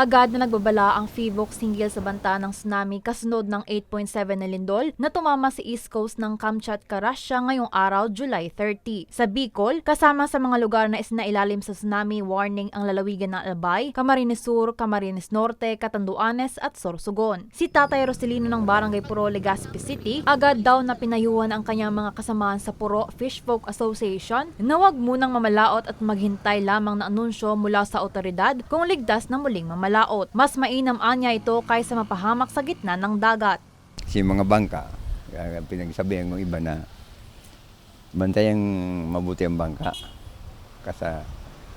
Agad na nagbabala ang FIVOX hinggil sa banta ng tsunami kasunod ng 8.7 na lindol na tumama sa east coast ng Kamchatka, Russia ngayong araw, July 30. Sa Bicol, kasama sa mga lugar na isinailalim sa tsunami warning ang lalawigan ng Albay, Camarines Sur, Camarines Norte, Catanduanes at Sorsogon. Si Tatay Roselino ng Barangay Puro, Legazpi City, agad daw na pinayuhan ang kanyang mga kasamahan sa Puro Fish Folk Association na huwag munang mamalaot at maghintay lamang na anunsyo mula sa otoridad kung ligtas na muling mamalaot. Mas mainam anya ito kaysa mapahamak sa gitna ng dagat. Yung mga bangka, pinagsabihan ng iba na bantayang mabuti ang bangka. Kasi,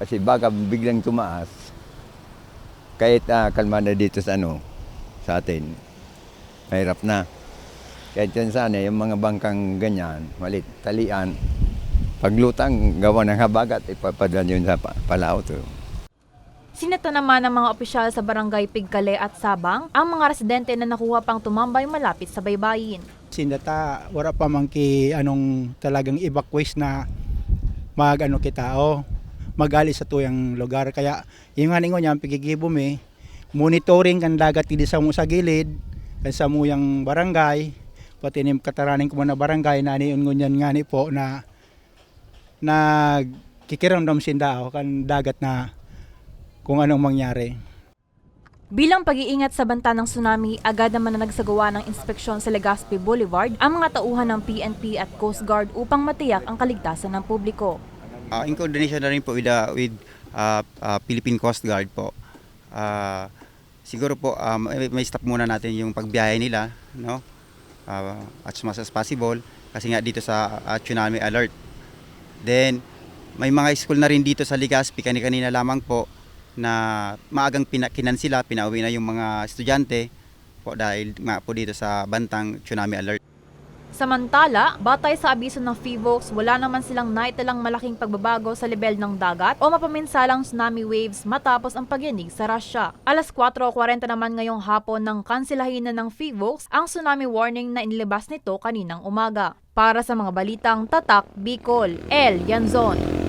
kasi baka biglang tumaas, kahit ah, kalmada dito sa ano, sa atin, mahirap na. Kahit yan sana, yung mga bangkang ganyan, malit, talian, paglutang, gawa ng habagat, ipapadala yun sa pa- palaot. oh. Sinata naman ng mga opisyal sa barangay Pigkale at Sabang ang mga residente na nakuha pang tumambay malapit sa baybayin. Sindata, wala pa man ki anong talagang evacuate na mag ano kita o magali sa tuyang lugar kaya yung nga ningo niya pigigibom eh monitoring kan dagat di sa sa gilid sa muyang barangay pati nim kataraning ko na barangay na ni ngunyan nga ni po na nag kikiramdam sinda kan dagat na kung anong mangyari. Bilang pag-iingat sa banta ng tsunami, agad naman na nagsagawa ng inspeksyon sa Legazpi Boulevard ang mga tauhan ng PNP at Coast Guard upang matiyak ang kaligtasan ng publiko. Uh, in coordination na rin po with, uh, with uh, uh, Philippine Coast Guard po. Uh, siguro po um, may, may stop muna natin yung pagbiyahe nila no uh, as much as possible kasi nga dito sa uh, tsunami alert then may mga school na rin dito sa Legazpi kani-kanina lamang po na maagang pinakinan sila pinauwi na yung mga estudyante po dahil nga po dito sa bantang tsunami alert Samantala, batay sa abiso ng FIVOX, wala naman silang naitalang malaking pagbabago sa level ng dagat o mapaminsalang tsunami waves matapos ang pagyanig sa Russia. Alas 4.40 naman ngayong hapon ng kansilahin na ng FIVOX ang tsunami warning na inilabas nito kaninang umaga. Para sa mga balitang Tatak Bicol, El Yanzon.